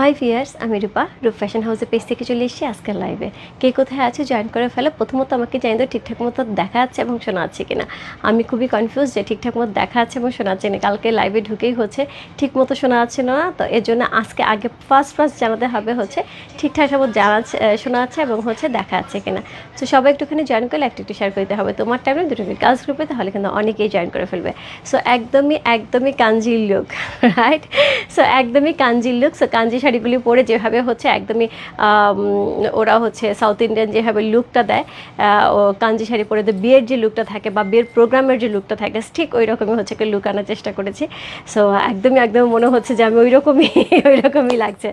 High viewers আমি রূপা। রূপ fashion হাউসের পেজ থেকে চলে এসেছি আজকের লাইভে কে কোথায় আছে জয়েন করে ফেলে। প্রথমত আমাকে জানি তো ঠিকঠাক মতো দেখা যাচ্ছে এবং শোনা যাচ্ছে কিনা। আমি খুবই কনফিউজ যে ঠিকঠাক মতো দেখা যাচ্ছে এবং শোনা যাচ্ছে না। কালকে লাইভে ঢুকেই হচ্ছে ঠিক মতো শোনা যাচ্ছে না। তো এর জন্য আজকে আগে ফার্স্ট ফার্স্ট জানাতে হবে হচ্ছে ঠিকঠাক মতো জানা শোনা যাচ্ছে এবং হচ্ছে দেখা যাচ্ছে কিনা। তো সবাই একটুখানি জয়েন করলে একটু একটু শেয়ার করতে হবে। তোমার টাইমে দুটো কাজ গ্রুপে তাহলে কিন্তু অনেকেই জয়েন করে ফেলবে। সো একদমই একদমই কাঞ্জির লুক রাইট সো একদমই কাঞ্জির লুক সো কাঞ্জি শাড়িগুলি পরে যেভাবে হচ্ছে একদমই ওরা হচ্ছে সাউথ ইন্ডিয়ান যেভাবে লুকটা দেয় ও কাঞ্জি শাড়ি পরে তো বিয়ের যে লুকটা থাকে বা বিয়ের প্রোগ্রামের যে লুকটা থাকে, ঠিক ওই রকমই হচ্ছে লুক আনার চেষ্টা করেছি। সো একদমই একদম মনে হচ্ছে যে আমি ওই রকমই ওই রকমই লাগছে।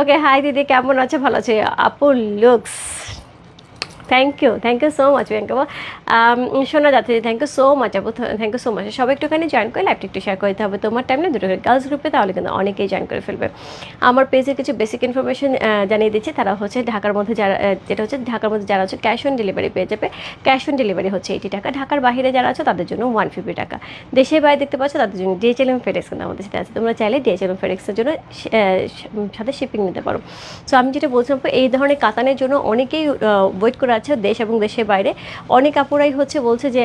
ওকে হাই দিদি, কেমন আছে? ভালো আছে। আপুর looks thank you thank you so much Priyanka শোনা যাচ্ছে থ্যাংক ইউ সো মাচ আপু থ্যাংক ইউ সো মাচ সবাই একটুখানি জয়েন করে লাইভটা একটু শেয়ার করতে হবে। তোমার টাইম দুটো গার্লস গ্রুপে তাহলে কিন্তু অনেকেই জয়েন করে ফেলবে। আমার পেজে কিছু বেসিক ইনফরমেশন জানিয়ে দিচ্ছি। তারা হচ্ছে ঢাকার মধ্যে যারা যেটা হচ্ছে ঢাকার মধ্যে যারা হচ্ছে ক্যাশ অন ডেলিভারি পেয়ে যাবে। ক্যাশ অন ডেলিভারি হচ্ছে এইটি টাকা। ঢাকার বাইরে যারা আছে, তাদের জন্য ওয়ান ফিফটি টাকা। দেশের বাইরে দেখতে পাচ্ছ, তাদের জন্য ডিএচএলএম ফেডেক্স কিন্তু আমাদের সাথে আছে। তোমরা চাইলে ডিএচএল এম ফেডেক্সের জন্য সাথে শিপিং নিতে পারো। সো আমি যেটা বলছিলাম, এই ধরনের কাতানের জন্য অনেকেই ওয়েট করে আছে দেশ এবং দেশের বাইরে। অনেক আপুরাই হচ্ছে বলছে যে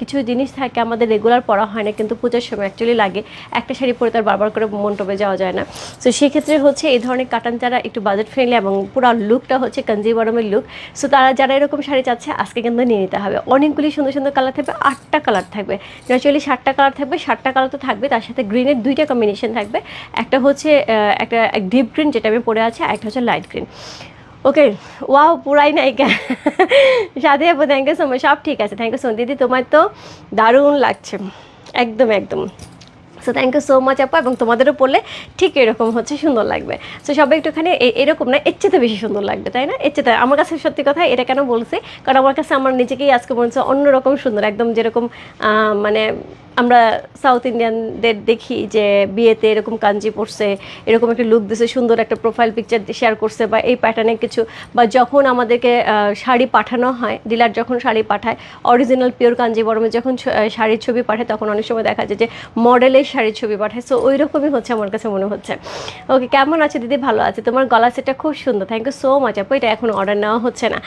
কিছু জিনিস থাকে আমাদের রেগুলার পড়া হয় না, কিন্তু পূজার সময় অ্যাকচুয়ালি লাগে। একটা শাড়ি পরে তার বারবার করে মন্টপে যাওয়া যায় না। সো সেক্ষেত্রে হচ্ছে এই ধরনের কাটান যারা একটু বাজেট ফ্রেন্ডলি এবং পুরো লুকটা হচ্ছে কনজিউমারমের লুক সো তারা যারা এরকম শাড়ি চাচ্ছে, আজকে কিন্তু নিয়ে নিতে হবে। অনেকগুলি সুন্দর সুন্দর কালার থাকবে, আটটা কালার থাকবে। ন্যাচুয়ালি সাতটা কালার থাকবে, সাতটা কালার তো থাকবে, তার সাথে গ্রিনের দুইটা কম্বিনেশন থাকবে। একটা হচ্ছে একটা ডিপ গ্রিন যেটা আমি পরে আছে একটা হচ্ছে লাইট গ্রিন ওকে ওয়াও পুরাই নায়িকা সাথে আপু থ্যাংক ইউ সো মাচ সব ঠিক আছে। থ্যাংক ইউ সো দিদি, তোমার তো দারুণ লাগছে। একদম একদম। So thank you so much আপু, এবং তোমাদেরও পড়লে ঠিক এরকম হচ্ছে, সুন্দর লাগবে। সো সবাই একটুখানি এরকম না, এর চেয়ে বেশি সুন্দর লাগবে, তাই না? এর চেয়ে আমার কাছে সত্যি কথা এটা কেন বলছি? কারণ আমার কাছে আমার নিজেকেই আজকে মনে হচ্ছে অন্যরকম সুন্দর, একদম যেরকম মানে আমরা সাউথ ইন্ডিয়ানদের দেখি যে বিয়েতে এরকম কাঞ্জি পরছে, এরকম একটা লুক দিছে, সুন্দর একটা প্রোফাইল পিকচার শেয়ার করছে, বা এই প্যাটার্নের কিছু, বা যখন আমাদেরকে শাড়ি পাঠানো হয় ডিলার যখন শাড়ি পাঠায় অরিজিনাল পিওর কাঞ্জিবরমে যখন শাড়ির ছবি পাঠায়, তখন অনেক সময় দেখা যায় যে মডেলের শাড়ির ছবি পাঠায়। সো ওই রকমই হচ্ছে আমার কাছে মনে হচ্ছে। ওকে কেমন আছে দিদি? ভালো আছে। তোমার গলা সেটটা খুব সুন্দর। থ্যাংক ইউ সো মাচ আপু, এটা এখন অর্ডার নেওয়া হচ্ছে না।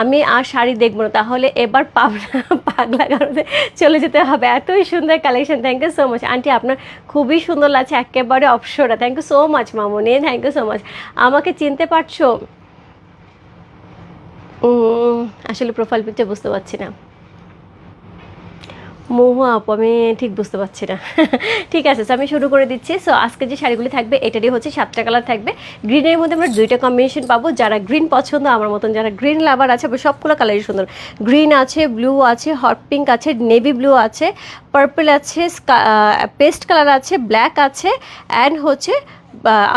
আমি আর শাড়ি দেখব না। তাহলে এবার পাবনা পাগলা কারণে চলে যেতে হবে। এতই সুন্দর collection thank you so much aunty আপনার খুবই সুন্দর লাগছে। একেবারে অপসরা। থ্যাংক ইউ সো মাচ মামনি। থ্যাংক ইউ সো মাচ আমাকে চিনতে পারছ? আসলে প্রোফাইল পিকচার বুঝতে পারছি না। মোহ আপু, আমি ঠিক বুঝতে পারছি না। ঠিক আছে, so আমি শুরু করে দিচ্ছি। সো আজকে যে শাড়িগুলি থাকবে, এটারই হচ্ছে সাতটা কালার থাকবে। গ্রিনের মধ্যে আমরা দুইটা কম্বিনেশন পাবো। যারা গ্রিন পছন্দ, আমার মতন যারা গ্রিন লাভার আছে সবগুলো কালারই সুন্দর। গ্রিন আছে ব্লু আছে হট পিঙ্ক আছে নেভি ব্লু আছে পার্পল আছে পেস্ট কালার আছে ব্ল্যাক আছে অ্যান্ড হচ্ছে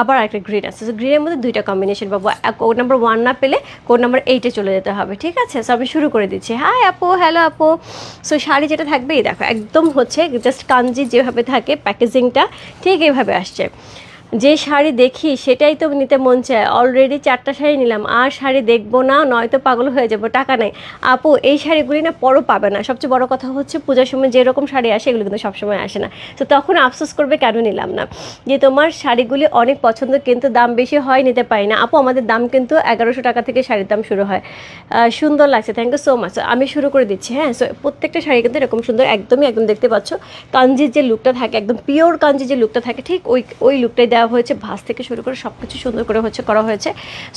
আবার একটা গ্রিন আছে। সো গ্রিনের মধ্যে দুইটা কম্বিনেশন পাবো। কোড নাম্বার ওয়ান না পেলে কোড নাম্বার এইটে চলে যেতে হবে, ঠিক আছে? সো আমি শুরু করে দিচ্ছি। হাই আপু। হ্যালো আপু। সো শাড়ি যেটা থাকবে এই দেখো, একদম হচ্ছে জাস্ট কাঞ্জি যেভাবে থাকে প্যাকেজিংটা ঠিক এইভাবে আসছে। যে শাড়ি দেখি সেটাই তো নিতে মন চায়। অলরেডি চারটা শাড়ি নিলাম। আর শাড়ি দেখব না, নয়তো পাগল হয়ে যাব, টাকা নেই। আপু, এই শাড়িগুলি না পরও পাবে না। সবচেয়ে বড় কথা হচ্ছে পূজার সময় যেরকম শাড়ি আসে, এগুলো কিন্তু সবসময় আসে না। তো তখন আফসোস করবে কেন নিলাম না? যে তোমার শাড়িগুলি অনেক পছন্দ, কিন্তু দাম বেশি হয় নিতে পারি না। আপু, আমাদের দাম কিন্তু এগারোশো টাকা থেকে শাড়ির দাম শুরু হয়। সুন্দর লাগছে। থ্যাংক ইউ সো মাচ আমি শুরু করে দিচ্ছি হ্যাঁ? সো প্রত্যেকটা শাড়ি কিন্তু এরকম সুন্দর, একদমই, একদম দেখতে পাচ্ছ। কাঞ্জির যে লুকটা থাকে, একদম পিওর কাঞ্জির যে লুকটা থাকে, ঠিক ওই ওই লুকটাই দেওয়া হয়েছে, ভাঁজ থেকে শুরু করে সব কিছু সুন্দর করে হচ্ছে করা হয়েছে।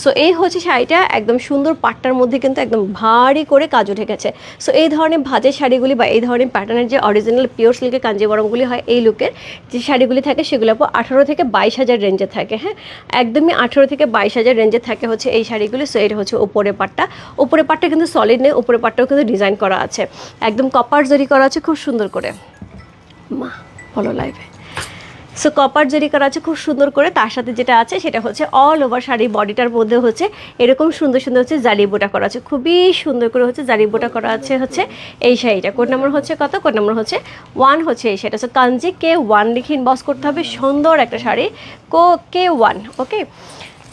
সো এই হচ্ছে শাড়িটা, একদম সুন্দর পাটটার মধ্যে কিন্তু একদম ভারী করে কাজ উঠে গেছে সো এই ধরনের ভাজের শাড়িগুলি বা এই ধরনের প্যাটার্নের যে অরিজিনাল পিওর সিল্কের কাঞ্জিবরমগুলি হয়, এই লুকের যে শাড়িগুলি থাকে, সেগুলো আঠারো থেকে বাইশ হাজার রেঞ্জে থাকে হ্যাঁ? একদমই আঠারো থেকে বাইশ হাজার রেঞ্জে থাকে হচ্ছে এই শাড়িগুলি। সো এটা হচ্ছে উপরে পাটটা। উপরে পাটটা কিন্তু সলিড নেই উপরে পাটটাও কিন্তু ডিজাইন করা আছে। একদম কপার জরি করা আছে, খুব সুন্দর করে। মা বলো লাইভে সো কপার জরি করা আছে খুব সুন্দর করে। তার সাথে যেটা আছে, সেটা হচ্ছে অল ওভার শাড়ি বডিটার মধ্যে হচ্ছে এরকম সুন্দর সুন্দর হচ্ছে জারি বোটা করা আছে খুবই সুন্দর করে হচ্ছে জারি বোটা করা আছে হচ্ছে এই শাড়িটা। কোড নাম্বার হচ্ছে কত? কোড নাম্বার হচ্ছে ওয়ান হচ্ছে এই শাড়িটা। সো কাঞ্জি কে ওয়ান লিখে ইনবক্স করতে হবে। সুন্দর একটা শাড়ি। কো কে ওয়ান ওকে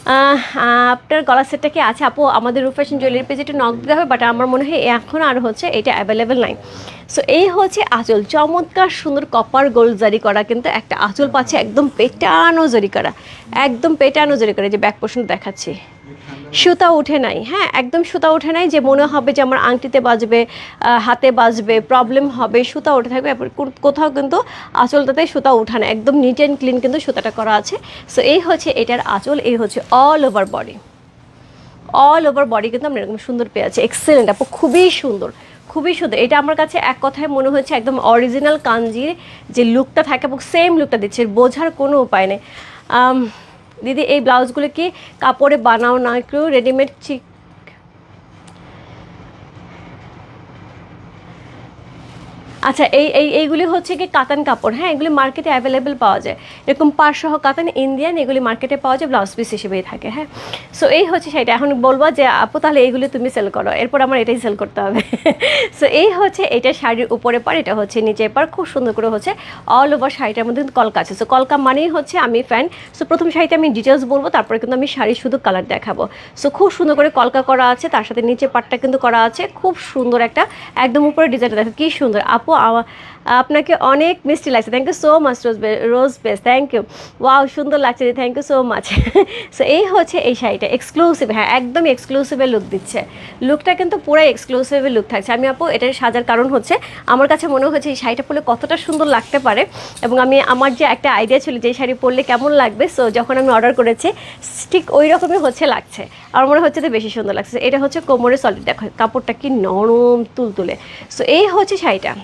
আপনার গলা সেটটা কি আছে? আপু, আমাদের রুফ্যাশন ফ্যাশন জুয়েলারি পেজে একটু নক দিতে হবে বাট আমার মনে হয় এখন আর হচ্ছে এটা অ্যাভেলেবেল নাই। সো এই হচ্ছে আঁচল। চমৎকার, সুন্দর কপার গোল জারি করা কিন্তু একটা আঁচল পাচ্ছে, একদম পেটানো জারি করা। একদম পেটানো জারি করা যে ব্যাক পোর্শন দেখাচ্ছি। সুতা উঠে নাই। হ্যাঁ একদম সুতা উঠে নাই যে মনে হবে যে আমার আংটিতে বাজবে হাতে বাজবে প্রবলেম হবে সুতা উঠে থাকবে। কোথাও কিন্তু আঁচলটাতে সুতা উঠা না একদম নিট অ্যান্ড ক্লিন কিন্তু সুতাটা করা আছে। সো এই হচ্ছে এটার আঁচল এই হচ্ছে all over body all over body কিন্তু আমরা এরকম সুন্দর পেয়ে আছি। এক্সেলেন্ট আপু খুবই সুন্দর খুবই সুন্দর। এটা আমার কাছে এক কথায় মনে হচ্ছে একদম অরিজিনাল কাঞ্জির যে লুকটা থাকে এবং সেম লুকটা দিচ্ছে বোঝার কোনো উপায় নেই। আম, দিদি এই ব্লাউজগুলো কি কাপড়ে বানাও না একটু রেডিমেড আচ্ছা এই এই, এইগুলি হচ্ছে কি কাতান কাপড় হ্যাঁ? এগুলি মার্কেটে অ্যাভেলেবেল পাওয়া যায়। এরকম পাঁচশহ কাতান ইন্ডিয়ান এগুলি মার্কেটে পাওয়া যায় ব্লাউজ পিস হিসেবেই থাকে হ্যাঁ? সো এই হচ্ছে সেটা। এখন বলব যে, আপু, তাহলে এইগুলি তুমি সেল করো। এরপর আমার এটাই সেল করতে হবে। সো এই হচ্ছে এটা শাড়ির উপরে পার এটা হচ্ছে নিচে পার খুব সুন্দর করে হচ্ছে অল ওভার শাড়িটার মধ্যে কিন্তু কলকা আছে। সো কলকা মানেই হচ্ছে আমি ফ্যান সো প্রথম শাড়িতে আমি ডিটেলস বলব, তারপরে কিন্তু আমি শাড়ির শুধু কালার দেখাবো। সো খুব সুন্দর করে কলকা করা আছে, তার সাথে নিচে পাটটা কিন্তু করা আছে। খুব সুন্দর একটা, একদম উপরে ডিজাইনটা দেখো, কি সুন্দর। আপু আ- আপনাকে অনেক মিষ্টি লাগছে। থ্যাংক ইউ সো মাচ রোজ রোজ বেস থ্যাংক ইউ ওয়াও সুন্দর লাগছে thank you so much so এই হচ্ছে এই শাড়িটা এক্সক্লুসিভ হ্যাঁ একদম এক্সক্লুসিভের লুক দিচ্ছে। লুকটা কিন্তু পুরো এক্সক্লুসিভের লুক থাকছে। আমি আপু, এটার সাজার কারণ হচ্ছে, আমার কাছে মনে হচ্ছে এই শাড়িটা পরলে কতটা সুন্দর লাগতে পারে। এবং আমি, আমার যে একটা আইডিয়া ছিল যে শাড়ি পরলে কেমন লাগবে সো যখন আমি অর্ডার করেছি, ঠিক ওই রকমই হচ্ছে লাগছে। আমার মনে হচ্ছে যে, বেশি সুন্দর লাগছে। এটা হচ্ছে কোমরে সলিড দেখো, কাপড়টা কি নরম, তুলতুলে। সো এই হচ্ছে শাড়িটা।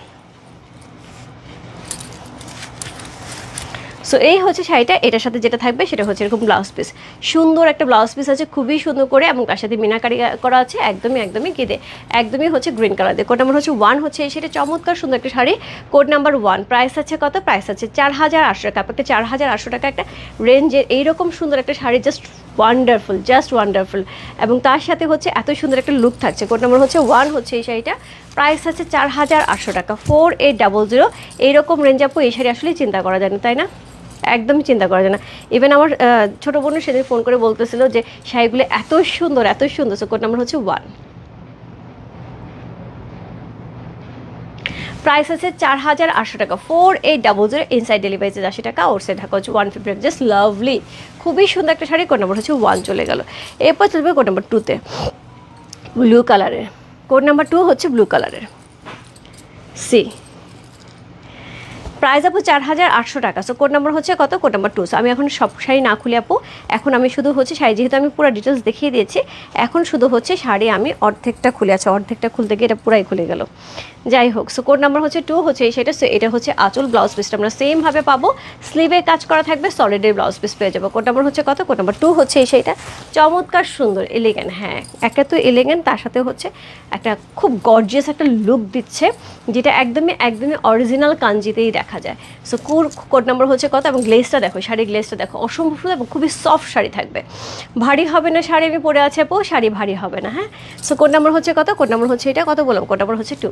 সো এই হচ্ছে শাড়িটা, এটার সাথে যেটা থাকবে সেটা হচ্ছে এরকম ব্লাউজ পিস সুন্দর একটা ব্লাউজ পিস আছে, খুবই সুন্দর করে এবং তার সাথে মিনাকারি করা আছে, একদমই একদমই কেঁদে একদমই হচ্ছে গ্রিন কালার দিয়ে। কোড নাম্বার হচ্ছে ওয়ান হচ্ছে এই সেটা চমৎকার সুন্দর একটা শাড়ি। কোড নাম্বার ওয়ান প্রাইস আছে কত? প্রাইস আছে চার হাজার আটশো টাকা। একটা চার হাজার আটশো টাকা একটা রেঞ্জের এইরকম সুন্দর একটা শাড়ি জাস্ট ওয়ান্ডারফুল জাস্ট ওয়ান্ডারফুল এবং তার সাথে হচ্ছে এত সুন্দর একটা লুক থাকছে। কোড নম্বর হচ্ছে ওয়ান হচ্ছে এই শাড়িটা। প্রাইস আছে চার হাজার আটশো টাকা। ফোর এইট ডাবল জিরো এইরকম রেঞ্জ আপু এই শাড়ি আসলে চিন্তা করা যায় না, তাই না? একদমই চিন্তা করা যায় না। ইভেন আমার ছোটো বোনও সেদিন ফোন করে বলতেছিল যে শাড়িগুলো এত সুন্দর এত সুন্দর। কোড নম্বর হচ্ছে ওয়ান প্রাইস আছে চার হাজার আটশো টাকা। Four eight double zero inside delivery আশি টাকা ওর সাইড ঢাকা হচ্ছে ওয়ান ফিফটি জাস্ট লাভলি খুবই সুন্দর একটা শাড়ি কোড নাম্বার হচ্ছে ওয়ান চলে গেল। এরপর চলবে কোড নাম্বার টুতে ব্লু কালারের কোড নাম্বার টু হচ্ছে ব্লু কালারের সি প্রাইস আপু চার হাজার আটশো টাকা। সো কোড নাম্বার হচ্ছে কত? কোড নাম্বার টু সো আমি এখন সব শাড়ি না খুলে আপু। এখন আমি শুধু হচ্ছে শাড়ি, যেহেতু আমি পুরো ডিটেলস দেখিয়ে দিয়েছি, এখন শুধু হচ্ছে শাড়ি আমি অর্ধেকটা খুলে। আছে অর্ধেকটা খুলতে গিয়ে এটা পুরাই খুলে গেল। যাই হোক সো কোড নাম্বার হচ্ছে টু হচ্ছে এই সেটা সো এটা হচ্ছে আঁচল ব্লাউজ পিসটা আমরা সেমভাবে পাবো। স্লিভে কাজ করা থাকবে সলিডের ব্লাউজ পিস পেয়ে যাব। কোড নাম্বার হচ্ছে কত? কোড নাম্বার টু হচ্ছে এই সেইটা চমৎকার সুন্দর এলিগেন্ট হ্যাঁ একটা তো এলিগেন্ট তার সাথে হচ্ছে একটা খুব গর্জিয়াস একটা লুক দিচ্ছে, যেটা একদমই একদমই অরিজিনাল কাঞ্জিতেই দেখা যায়। সো কোর কোড নাম্বার হচ্ছে কত? এবং গ্লেসটা দেখো শাড়ির গ্লেসটা দেখো, অসম্ভব সুন্দর এবং খুবই সফট শাড়ি থাকবে। ভারী হবে না শাড়ি? আমি পরে আছে, আপু। শাড়ি ভারী হবে না হ্যাঁ? সো কোড নাম্বার হচ্ছে কত? কোড নাম্বার হচ্ছে এটা কত বললাম? কোড নাম্বার হচ্ছে টু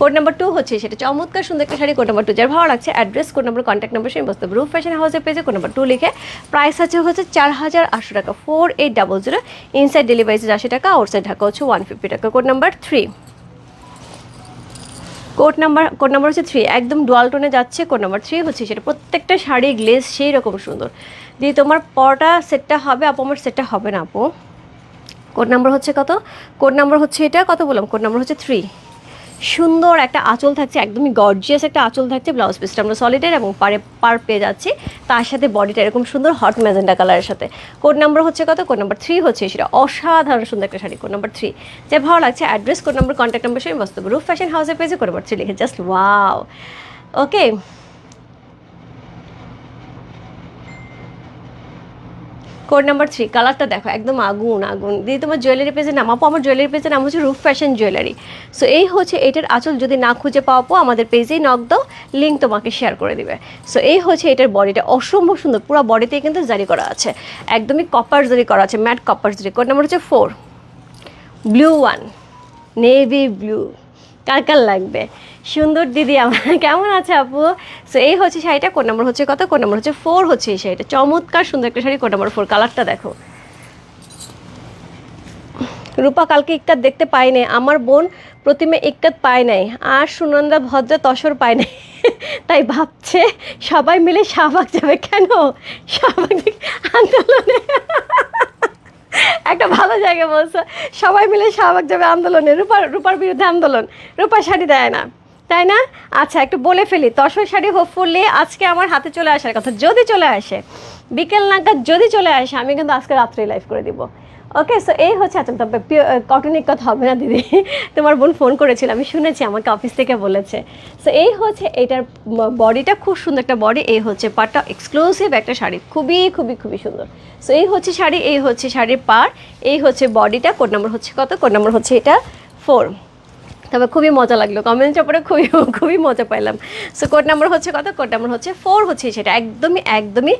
কোড নাম্বার টু হচ্ছে সেটা চমৎকার সুন্দর একটা শাড়ি কোড নাম্বার টু যার ভালো লাগছে address code number contact number সেই বসতে রুফ ফ্যাশন হাউসের পেজে কোড নাম্বার টু লিখে প্রাইস আছে হচ্ছে চার হাজার আটশো টাকা four eight double zero inside delivery charge আশি টাকা আউটসাইড ঢাকা হচ্ছে ওয়ান ফিফটি টাকা code number three code number code number হচ্ছে থ্রি একদম ডুয়াল টোনে যাচ্ছে কোড নাম্বার থ্রি হচ্ছে সেটা প্রত্যেকটা শাড়ি গ্লেস সেই রকম সুন্দর। দিয়ে তোমার পরটা সেটটা হবে, আপু, আমার সেটটা হবে না, আপু। কোড নাম্বার হচ্ছে কত? কোড নাম্বার হচ্ছে এটা, কত বললাম? কোড নাম্বার হচ্ছে থ্রি সুন্দর একটা আঁচল থাকছে, একদমই গর্জিয়াস একটা আঁচল থাকছে ব্লাউজ পিসটা আমরা সলিডের এবং পারে পার পেয়ে যাচ্ছি। তার সাথে বডিটা এরকম সুন্দর হট ম্যাজেন্ডা কালারের সাথে। কোড নাম্বার হচ্ছে কত? কোড নাম্বার থ্রি হচ্ছে সেটা অসাধারণ সুন্দর একটা শাড়ি কোড নাম্বার থ্রি যে ভালো লাগছে address code number contact number সেই বস্তব রুফ ফ্যাশন হাউসে পেয়েছে কোড নাম্বার থ্রি লিখে। Just wow okay code number three কালারটা দেখো, একদম আগুন আগুন। দিয়ে তোমার জুয়েলারি পেজের নাম আমার জুয়েলারি পেজের নাম হচ্ছে রুফ ফ্যাশন জুয়েলারি সো এই হচ্ছে এটার আঁচল। যদি না খুঁজে পাও আপু, আমাদের পেজেই নক দাও লিঙ্ক তোমাকে শেয়ার করে দিবে। সো এই হচ্ছে এটার বডিটা অসম্ভব সুন্দর। পুরো বডিতেই কিন্তু জারি করা আছে। একদমই কপার জারি করা আছে। Matt copper zari code number হচ্ছে four blue one navy blue কার কার লাগবে? সুন্দর দিদি আমার। কেমন আছে আপু? সো এই হচ্ছে শাড়িটা কোন নম্বর হচ্ছে কত? কোন নম্বর হচ্ছে ফোর হচ্ছে এই শাড়িটা। চমৎকার সুন্দর একটা শাড়ি কোন নম্বর ফোর কালারটা দেখো। রূপা কালকে ইক্কাত দেখতে পাই নাই। আমার বোন প্রতিমে ইক্কাত পায় নাই। আর সুনন্দা ভদ্রা তসর পায় নাই। তাই ভাবছে, সবাই মিলে শাহবাগ যাবে কেন? শাহবাগ আন্দোলনে। একটা ভালো জায়গা বলছো। সবাই মিলে শাহবাগ যাবে আন্দোলনে। রূপার রূপার বিরুদ্ধে আন্দোলন। রূপার শাড়ি দেয় না। তাই না? আচ্ছা একটু বলে ফেলি। তসর শাড়ি হোপফুলি আজকে আমার হাতে চলে আসার কথা। যদি চলে আসে, বিকেল নাগাদ যদি চলে আসে, আমি কিন্তু আজকে রাত্রে লাইভ করে দিব। ওকে সো এই হচ্ছে আচ্ছা তবে কটনিক কথা হবে না, দিদি। তোমার বোন ফোন করেছিল, আমি শুনেছি, আমাকে অফিস থেকে বলেছে। সো এই হচ্ছে এটার বডিটা খুব সুন্দর একটা বডি এই হচ্ছে পাটটা এক্সক্লুসিভ একটা শাড়ি। খুবই খুবই খুবই সুন্দর। সো এই হচ্ছে শাড়ি, এই হচ্ছে শাড়ির পার এই হচ্ছে বডিটা কোড নাম্বার হচ্ছে কত? কোড নাম্বার হচ্ছে এটা ফোর তবে খুবই মজা লাগল। কমেন্টটা পরে খুবই খুবই মজা পাইলাম। সো কোড নাম্বার হচ্ছে কত? কোড নাম্বার হচ্ছে ফোর হচ্ছে সেটা। একদমই একদমই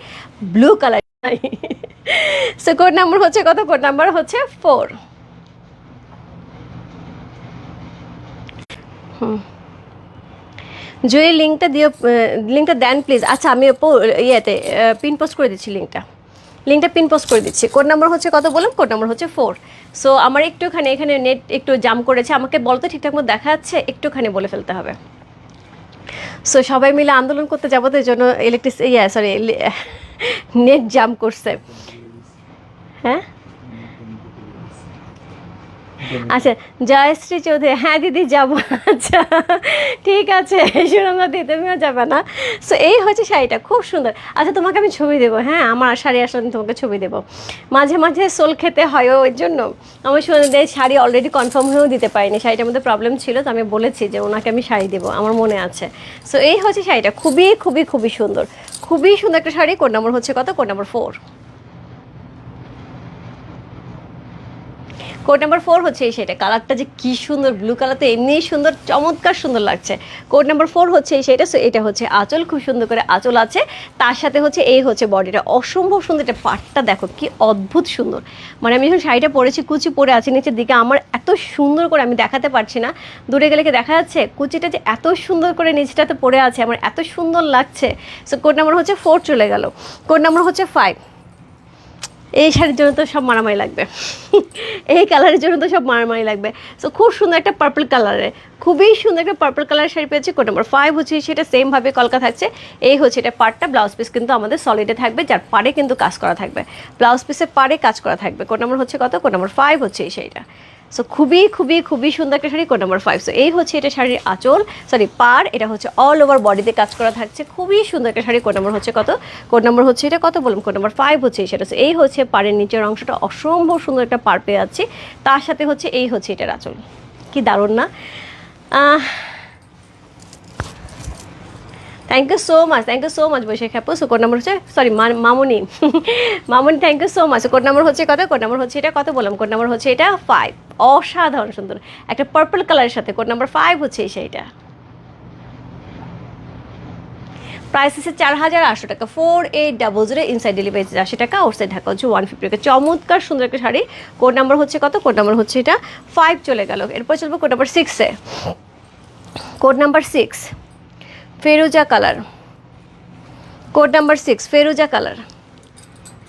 blue colour so code number হচ্ছে কত? কোড নাম্বার হচ্ছে ফোর হুম। লিঙ্কটা দিও লিঙ্কটা দেন প্লিজ আচ্ছা আমি ইয়েতে পিন পোস্ট করে দিচ্ছি লিঙ্কটা লিঙ্কটা পিন পোস্ট করে দিচ্ছি। কোড নাম্বার হচ্ছে কত বললাম কোড নাম্বার হচ্ছে ফোর। সো আমার একটুখানি এখানে নেট একটু জাম করেছে। আমাকে বলতে ঠিকঠাক মতো দেখা যাচ্ছে? একটুখানি বলে ফেলতে হবে। সো সবাই মিলে আন্দোলন করতে যাব তো জন্য ইলেকট্রিস ইয়া সরি নেট জাম করছে। হ্যাঁ? আচ্ছা জয়শ্রী চৌধুরী হ্যাঁ দিদি, যাব। আচ্ছা ঠিক আছে, সুরঙ্গা তুমিও যাবে না? সো এই হচ্ছে শাড়িটা, খুব সুন্দর। আচ্ছা তোমাকে আমি ছবি দেবো হ্যাঁ? আমার শাড়ি আসলে আমি তোমাকে ছবি দেবো। মাঝে মাঝে সোল খেতে হয় ওই জন্য। আমার সুন্দর শাড়ি অলরেডি কনফার্ম হয়েও দিতে পারিনি। শাড়িটার মধ্যে প্রবলেম ছিল, তো আমি বলেছি যে ওনাকে আমি শাড়ি দেবো, আমার মনে আছে। সো এই হচ্ছে শাড়িটা, খুবই খুবই খুবই সুন্দর। খুবই সুন্দর একটা শাড়ি কোন নম্বর হচ্ছে কত? কোন number four code number four হচ্ছে এই সেটা। কালারটা যে কি সুন্দর ব্লু কালার তো এমনিই সুন্দর, চমৎকার সুন্দর লাগছে। কোড নাম্বার ফোর হচ্ছে এই সেটা সো এটা হচ্ছে আঁচল, খুব সুন্দর করে আঁচল আছে। তার সাথে হচ্ছে এই হচ্ছে বডিটা। অসম্ভব সুন্দর এটা পাটটা, দেখো কি অদ্ভুত সুন্দর। মানে আমি যখন শাড়িটা পরেছি, কুচি পরে আছি, নিচের দিকে আমার এত সুন্দর করে আমি দেখাতে পারছি না। দূরে গেলে কি দেখা যাচ্ছে? কুচিটা যে এত সুন্দর করে নিচটাতে পরে আছে, আমার এত সুন্দর লাগছে। সো কোড নাম্বার হচ্ছে ফোর চলে গেল। কোড নাম্বার হচ্ছে ফাইভ এই শাড়ির জন্য তো সব মারামারি লাগবে। এই কালারের জন্য তো সব মারামারি লাগবে। সো খুব সুন্দর একটা পার্পল কালারের খুবই সুন্দর একটা পার্পল কালার শাড়ি পেয়েছে। কোড নম্বর ফাইভ হচ্ছে সেটা সেমভাবে কলকা থাকছে। এই হচ্ছে এটা পার্টটা ব্লাউজ পিস কিন্তু আমাদের সলিডে থাকবে, যার পারে কিন্তু কাজ করা থাকবে। ব্লাউজ পিসের পারে কাজ করা থাকবে। কোড নম্বর হচ্ছে কত? কোড নম্বর ফাইভ হচ্ছে এই শাড়িটা। সো খুবই খুবই খুবই সুন্দর একটা শাড়ি কোড নাম্বার ফাইভ সো এই হচ্ছে এটা শাড়ির আঁচল সরি পার এটা হচ্ছে অল ওভার বডিতে কাজ করা থাকছে। খুবই সুন্দর একটা শাড়ি কোড নাম্বার হচ্ছে কত? কোড নাম্বার হচ্ছে এটা কত বললাম? কোড নাম্বার ফাইভ হচ্ছে সেটা So, এই হচ্ছে পারের নিচের অংশটা অসম্ভব সুন্দর একটা পার পেয়ে যাচ্ছি। তার সাথে হচ্ছে এই হচ্ছে এটার আঁচল। কি দারুণ না? Thank you so much thank you so much Boishakh আপু। সো নাম্বার হচ্ছে sorry Mamuni. Mamuni thank you so much code number হচ্ছে কত? কোড নাম্বার হচ্ছে এটা কত বললাম? কোড নাম্বার হচ্ছে এটা ফাইভ অসাধারণ, সুন্দর। একটা পার্পল কালারের সাথে কোড নাম্বার ফাইভ হচ্ছে সেইটা প্রাইস হচ্ছে চার হাজার আটশো টাকা। Four eight double zero inside delivery আশি টাকা আউটসাইড ঢাকা হচ্ছে ওয়ান ফিফটি টাকা। চমৎকার, সুন্দর একটা শাড়ি। কোড নাম্বার হচ্ছে কত? কোড নাম্বার হচ্ছে এটা ফাইভ চলে গেল। এরপর চলবো কোড নাম্বার সিক্সে কোড নাম্বার সিক্স ফেরুজা কালার। কোড নাম্বার সিক্স ফেরোজা কালার।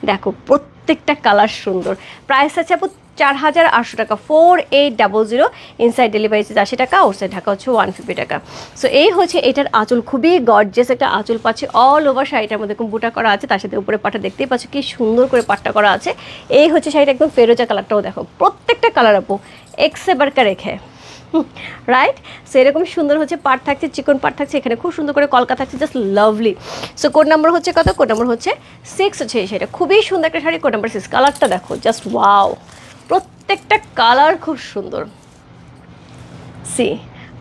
দেখো, প্রত্যেকটা কালার সুন্দর। প্রাইস আছে আপু চার হাজার আটশো টাকা four eight double zero inside delivery charge আশি টাকা আউটসাইড ঢাকা হচ্ছে ওয়ান ফিফটি টাকা। সো এই হচ্ছে এটার আঁচল, খুবই গর্জেস একটা আঁচল পাচ্ছে অল ওভার শাড়িটার মধ্যে বুটা করা আছে, তার সাথে উপরে পাটা দেখতেই পাচ্ছ কি সুন্দর করে পাটটা করা আছে। এই হচ্ছে শাড়িটা একদম ফেরোজা কালারটাও দেখো, প্রত্যেকটা কালার আপু এক্সে বারকা রেখে। রাইট সো এরকম সুন্দর হচ্ছে পাট থাকছে, চিকন পাট থাকছে, এখানে খুব সুন্দর করে কলকা থাকছে just lovely so code number হচ্ছে কত? কোড নাম্বার হচ্ছে সিক্স হচ্ছে শাড়িটা। খুবই সুন্দর একটা শাড়ি কোড নাম্বার সিক্স কালারটা দেখো জাস্ট ওয়াও প্রত্যেকটা কালার খুব সুন্দর। সি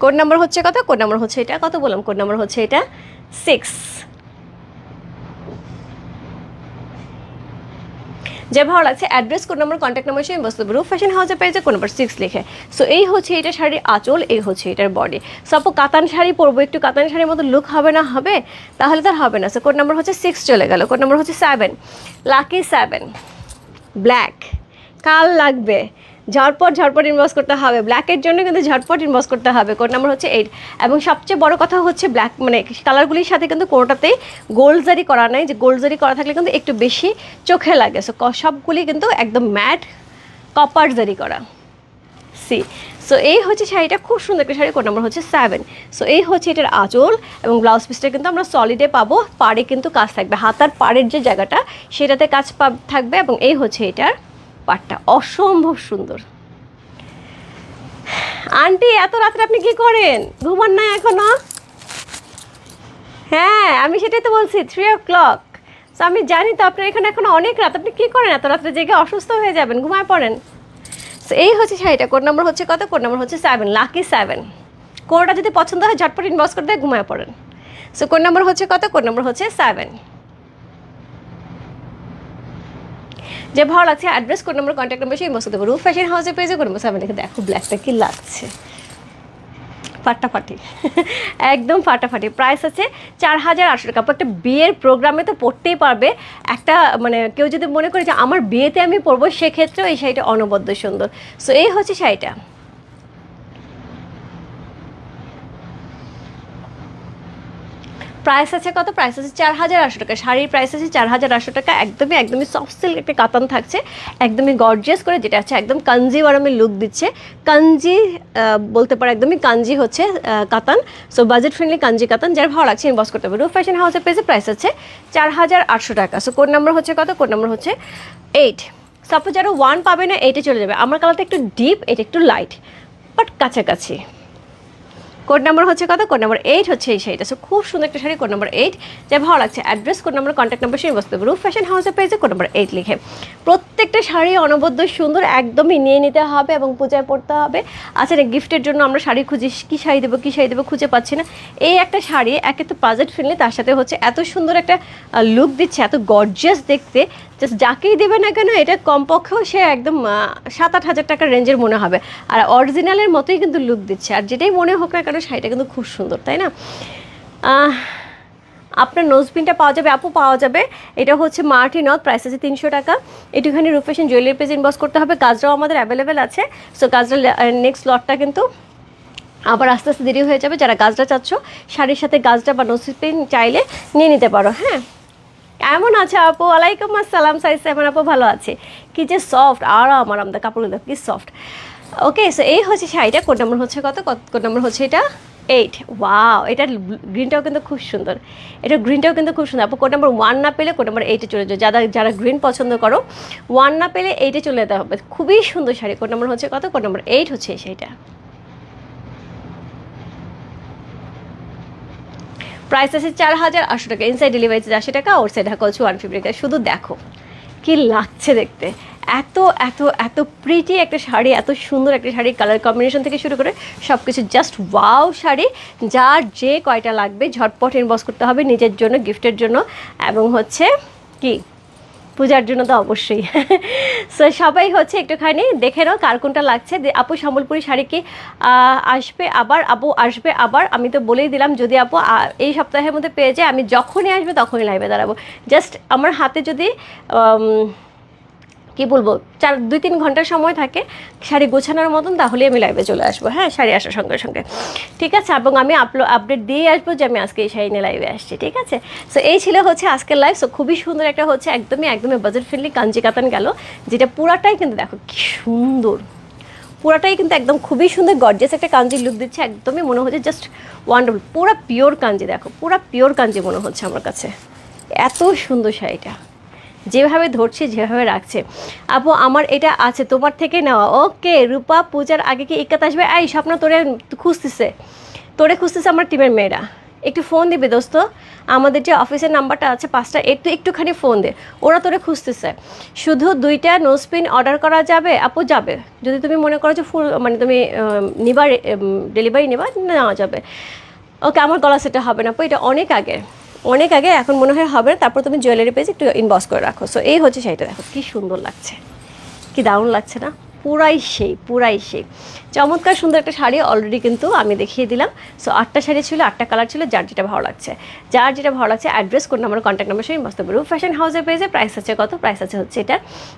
কোড নাম্বার হচ্ছে কত? কোড নাম্বার হচ্ছে এটা, কত বললাম? কোড নাম্বার হচ্ছে এটা সিক্স যে ভালো লাগছে অ্যাড্রেস কোন নম্বর কন্ট্যাক্ট নম্বর সেই বস্তু রূপ ফ্যাশন হাউসে পেয়েছে কোন নম্বর সিক্স লিখে। সো এই হচ্ছে এটা শাড়ির আঁচল, এই হচ্ছে এটার বডি সাপো কাতান শাড়ি পরবো, একটু কাতান শাড়ির মতো লুক হবে না, হবে? তাহলে তার হবে না। সো কোড নম্বর হচ্ছে সিক্স চলে গেল। কোড নম্বর হচ্ছে সেভেন লাকি সেভেন ব্ল্যাক কাল লাগবে। ঝটপট ঝটপট ইনভেস্ট করতে হবে। ব্ল্যাকের জন্য কিন্তু ঝটপট ইনভেস্ট করতে হবে। কোড নাম্বার হচ্ছে এইট এবং সবচেয়ে বড় কথা হচ্ছে ব্ল্যাক মানে কালারগুলির সাথে কিন্তু কোনোটাতেই গোল্ড জারি করা নাই। যে গোল্ড জারি করা থাকলে কিন্তু একটু বেশি চোখে লাগে। সো সবগুলি কিন্তু একদম ম্যাট কপার জারি করা। সি সো এই হচ্ছে শাড়িটা। খুব সুন্দর একটা শাড়ি। কোড নাম্বার হচ্ছে সেভেন সো এই হচ্ছে এটার আঁচল এবং ব্লাউজ পিসটা কিন্তু আমরা সলিডে পাবো। পাড়ে কিন্তু কাজ থাকবে। হাতার পাড়ের যে জায়গাটা, সেটাতে কাজ থাকবে এবং এই হচ্ছে এটার পাটটা অসম্ভব সুন্দর। আন্টি, এত রাত্রে আপনি কি করেন? ঘুমান না এখনও? হ্যাঁ আমি সেটাই তো বলছি থ্রি ও ক্লক সো আমি জানি তো আপনার এখানে এখন অনেক রাত। আপনি কী করেন এত রাত্রে? জেগে অসুস্থ হয়ে যাবেন, ঘুমায় পড়েন। সো এই হচ্ছে শাড়িটা কোড নম্বর হচ্ছে কত? কোড নম্বর হচ্ছে সেভেন লাকি সেভেন কোনটা যদি পছন্দ হয়, ঝটপট ইনবক্স করে দিয়ে ঘুমায় পড়েন। সো কোড নম্বর হচ্ছে কত? কোড নম্বর হচ্ছে সেভেন যে ভালো লাগছে address code number contact number সেই ইনবক্স দেবো। রুফ ফ্যাশন হাউসে পেজে করে নম্বর সেভেন দেখে দেখো ব্ল্যাকটা কি লাগছে। ফাটাফাটি। একদম ফাটাফাটি। প্রাইস আছে চার হাজার আটশো টাকা। একটা বিয়ের প্রোগ্রামে তো পড়তেই পারবে। একটা মানে কেউ যদি মনে করে যে, আমার বিয়েতে আমি পরবো, সেক্ষেত্রেও এই শাড়িটা অনবদ্য সুন্দর। সো এই হচ্ছে শাড়িটা। প্রাইস আছে কত? প্রাইস আছে চার হাজার আটশো টাকা। শাড়ির প্রাইস আছে চার হাজার আটশো টাকা। একদমই একদমই সফট সিল্ক একটা কাতান থাকছে। একদমই গর্জিয়াস করে যেটা আছে, একদম কাঞ্জি ওয়ারামি লুক দিচ্ছে। কাঞ্জি বলতে পারো একদমই কাঞ্জি হচ্ছে কাতান। সো বাজেট ফ্রেন্ডলি কাঞ্জি কাতান। যার ভালো লাগছে ইনবক্স করতে হবে রুফ ফ্যাশন হাউসের পেজে প্রাইস আছে চার হাজার আটশো টাকা। সো কোড নাম্বার হচ্ছে কত? কোড নাম্বার হচ্ছে এইট সাপোজ যারা ওয়ান পাবে না এইটে চলে যাবে। আমার কালারটা একটু ডিপ এটা একটু লাইট বাট কাছাকাছি। কোড নাম্বার হচ্ছে কত? কোড নাম্বার এইট হচ্ছে এই শাড়িটা। সো খুব সুন্দর একটা শাড়ি, কোড নাম্বার এইট যা ভালো লাগছে। Address code number contact number, সেই বসতে রুফ ফ্যাশন হাউসের পেজে কোড নাম্বার এইট লিখে। প্রত্যেকটা শাড়ি অনবদ্য সুন্দর, একদমই নিয়ে নিতে হবে এবং পূজায় পড়তে হবে। আচ্ছা গিফটের জন্য আমরা শাড়ি খুঁজি। কী শাড়ি দেবো, কী শাড়ি দেবো খুঁজে পাচ্ছি না। এই একটা শাড়ি, একে তো বাজেট ফ্রেন্ডলি তার সাথে হচ্ছে এত সুন্দর একটা লুক দিচ্ছে, এত গর্জিয়াস দেখতে। জাস্ট যাকেই দেবে না কেন, এটা কমপক্ষেও সে একদম সাত আট হাজার টাকার রেঞ্জের মনে হবে। আর অরিজিনালের মতোই কিন্তু লুক দিচ্ছে। আর যেটাই মনে হোক না কেন, শাড়িটা কিন্তু খুব সুন্দর, তাই না? আপনার নোজপিনটা পাওয়া যাবে, আপু পাওয়া যাবে। এটা হচ্ছে মার্টি নথ প্রাইস আছে তিনশো টাকা। একটুখানি রুফেশন জুয়েলারি পেজ ইনবক্স করতে হবে। গাজরাও আমাদের অ্যাভেলেবেল আছে। সো গাজরা নেক্সট লটটা কিন্তু আবার আস্তে আস্তে দেরি হয়ে যাবে। যারা গাছটা চাচ্ছ, শাড়ির সাথে গাছটা বা নসিপিন চাইলে নিয়ে নিতে পারো হ্যাঁ? কেমন আছে আপু? ওয়ালাইকুম আসসালাম সাইজ সেভেন আপু ভালো আছে? কি যে সফট আর আমার আমাদের কাপড়গুলো দেখো কি সফট ওকে সো এই হচ্ছে শাড়িটা কোন নম্বর হচ্ছে কত? কোড নম্বর হচ্ছে এটা? এইট ওয়াও এটার গ্রিনটাও কিন্তু খুব সুন্দর। এটা গ্রিনটাও কিন্তু খুব সুন্দর। আপু কোড নাম্বার ওয়ান না পেলে কোড নাম্বার এইটে চলে যাও। যারা যারা গ্রিন পছন্দ করো ওয়ান না পেলে এইটে চলে যেতে হবে। খুবই সুন্দর শাড়ি। কোড নাম্বার হচ্ছে কত? কোড নাম্বার এইট হচ্ছে এই শাড়িটা। প্রাইস আছে চার হাজার আটশো টাকা। ইনসাইড ডেলিভারি চারশো টাকা ওর সাইড ঢাকা হচ্ছে ওয়ান ফিফটি শুধু দেখো, কি লাগছে দেখতে। এত এত এত প্রিটি একটা শাড়ি, এত সুন্দর একটা শাড়ি কালার কম্বিনেশন থেকে শুরু করে সব কিছু জাস্ট ওয়াও শাড়ি। যার যে কয়টা লাগবে, ঝটপট ইনবক্স করতে হবে নিজের জন্য গিফটের জন্য। এবং হচ্ছে কি? পূজার জন্য তো অবশ্যই। সো সবাই হচ্ছে একটুখানি দেখে নাও কার কোনটা লাগছে। যে আপু সম্বলপুরি শাড়ি কি আসবে আবার? আপু আসবে আবার? আমি তো বলেই দিলাম, যদি আপু এই সপ্তাহের মধ্যে পেয়ে যায়, আমি যখনই আসবে তখনই লাইভে দাঁড়াবো। জাস্ট আমার হাতে যদি কি বলব, চার, দুই, তিন ঘণ্টার সময় থাকে, শাড়ি গোছানোর মতন, তাহলে আমি লাইভে চলে আসব। হ্যাঁ শাড়ি আসার সঙ্গে সঙ্গে। ঠিক আছে? এবং আমি আপলো আপডেট দিয়ে আসব যে আমি আজকে এই শাড়ি নিয়ে লাইভে আসছি, ঠিক আছে? সো এই ছিল হচ্ছে আজকের লাইভ সো খুবই সুন্দর একটা হচ্ছে, একদমই একদমই বাজেট ফ্রেন্ডলি কাঞ্জি কাতান গেল, যেটা পুরাটাই কিন্তু দেখো কি সুন্দর। পুরাটাই কিন্তু একদম খুবই সুন্দর গর্জিয়াস একটা কাঞ্জি লুক দিচ্ছে, একদমই মনে হচ্ছে জাস্ট ওয়ান্ডারফুল পুরো পিওর কাঞ্জি দেখো, পুরো পিওর কাঞ্জি মনে হচ্ছে আমার কাছে। এত সুন্দর শাড়িটা। যেভাবে ধরছে যেভাবে রাখছে। আপু আমার এটা আছে তোমার থেকে নেওয়া। ওকে রূপা পূজার আগে কি ইকাত আসবে? এই স্বপ্ন তোরে খুঁজতেছে। তোরে খুঁজতেছে আমার টিমের মেয়েরা। একটু ফোন দিবি দোস্ত। আমাদের যে অফিসের নাম্বারটা আছে পাঁচটা একটু একটুখানি ফোন দে। ওরা তোরে খুঁজতেছে। শুধু দুইটা নোজপিন অর্ডার করা যাবে? আপু যাবে। যদি তুমি মনে করো যে ফুল মানে তুমি আহ, নিবা ডেলিভারি নেবা নেওয়া যাবে। ওকে আমার গলা সেটা হবে না। আপু এটা অনেক আগে। অনেক আগে এখন মনে হয় হবে না, তারপর তুমি জুয়েলারি পেজ একটু ইনবক্স করে রাখো। সো এই হচ্ছে শাড়িটা দেখো কি সুন্দর লাগছে। কি দারুণ লাগছে না? পুরাই সেই পুরাই সেই। চমৎকার সুন্দর একটা শাড়ি অলরেডি কিন্তু আমি দেখিয়ে দিলাম। সো আটটা শাড়ি ছিল আটটা কালার ছিল যার যেটা ভালো লাগছে। যার যেটা ভালো লাগছে অ্যাড্রেস কোন আমার কন্ট্যাক্ট নাম্বার সেই মস্ত ফ্যাশন হাউসের পেজে প্রাইস আছে কত? প্রাইস আছে হচ্ছে এটা।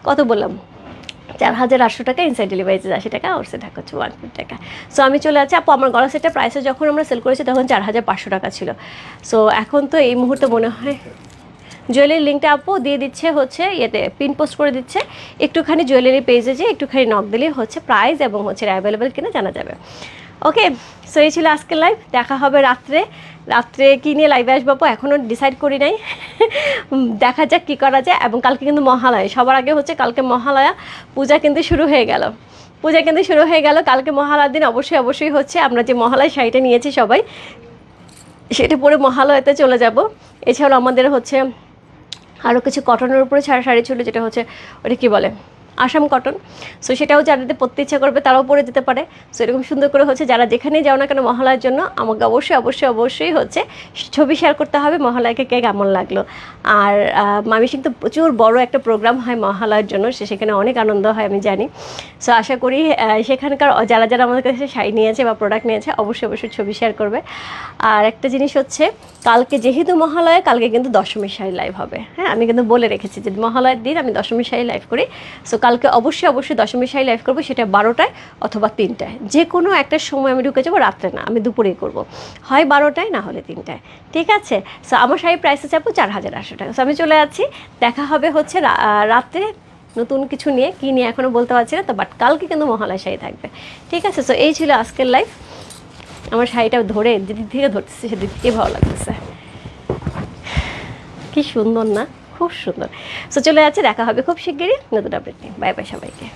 কত বললাম? চার হাজার আটশো টাকা ইনসাইড ডেলিভারি চার্জ আশি টাকা আউটসাইড ঢাকা হচ্ছে ওয়ান ফিফটি টাকা। সো আমি চলে আছি, আপু, আমার গলা সেটটা প্রাইসে যখন আমরা সেল করেছি, তখন চার হাজার পাঁচশো টাকা ছিল। সো এখন তো এই মুহূর্তে মনে হয় জুয়েলারি লিঙ্কটা আপু দিয়ে দিচ্ছে হচ্ছে ইয়েতে পিন পোস্ট করে দিচ্ছে। একটুখানি জুয়েলারি পেজে যে একটুখানি নক দিলেই হচ্ছে প্রাইস এবং হচ্ছে অ্যাভেলেবেল কিনা জানা যাবে। ওকে সো এই ছিল আজকের লাইভ দেখা হবে রাত্রে। রাত্রে কী নিয়ে লাইভে আসব আপু? এখনও ডিসাইড করি নাই। দেখা যাক কী করা যায়। এবং কালকে কিন্তু মহালয়া। সবার আগে হচ্ছে কালকে মহালয়া। পূজা কিন্তু শুরু হয়ে গেল। পূজা কিন্তু শুরু হয়ে গেল। কালকে মহালয়ার দিন অবশ্যই অবশ্যই হচ্ছে আমরা যে মহালয় শাড়িটা নিয়েছি সবাই, সেটা পরে মহালয়াতে চলে যাব। এছাড়াও আমাদের হচ্ছে আরও কিছু কটনের উপরে ছাড়া শাড়ি ছিল, যেটা হচ্ছে, ওটা কী বলে? আসাম কটন সো সেটাও যাদের পরতে ইচ্ছা করবে, তারাও পরে যেতে পারে। সো এরকম সুন্দর করে হচ্ছে যারা যেখানেই যাও না কেন মহালয়ার জন্য, আমাকে অবশ্যই অবশ্যই অবশ্যই হচ্ছে ছবি শেয়ার করতে হবে মহালয়াকে কে কেমন লাগল। আর মামিসিং তো প্রচুর বড় একটা প্রোগ্রাম হয় মহালয়ার জন্য, সে সেখানে অনেক আনন্দ হয়, আমি জানি। সো আশা করি সেখানকার যারা যারা আমাদের কাছে শাড়ি নিয়েছে বা প্রোডাক্ট নিয়েছে, অবশ্যই অবশ্যই ছবি শেয়ার করবে। আর একটা জিনিস হচ্ছে, কালকে যেহেতু মহালয়া, কালকে কিন্তু দশমীর শাড়ি লাইভ হবে। হ্যাঁ আমি কিন্তু বলে রেখেছি যে মহালয়ার দিন আমি দশমীর শাড়ি লাইভ করি। সো কালকে অবশ্যই অবশ্যই দশমীর শাড়ি লাইভ করব, সেটা বারোটায় অথবা তিনটায়। যে কোনো একটা সময় আমি ঢুকে যাব, রাত্রে না, আমি দুপুরেই করব। হয় বারোটায়, না হলে তিনটায়। ঠিক আছে? সো আমার শাড়ির প্রাইসে চাপো চার হাজার আটশো টাকা। সো আমি চলে যাচ্ছি। দেখা হবে হচ্ছে রাত্রে নতুন কিছু নিয়ে, কী নিয়ে এখনও বলতে পারছি না, তো বাট কালকে কিন্তু মহালয়া শাড়ি থাকবে। ঠিক আছে? সো এই ছিল আজকের লাইফ আমার শাড়িটা ধরে যেদিক থেকে ধরতেছে সেদিক থেকেই ভালো লাগতেছে। কি সুন্দর না? খুব সুন্দর। সো চলে যাচ্ছে, দেখা হবে খুব শিগগিরই নতুন আপডেট নিয়ে। বাই বাই সবাইকে।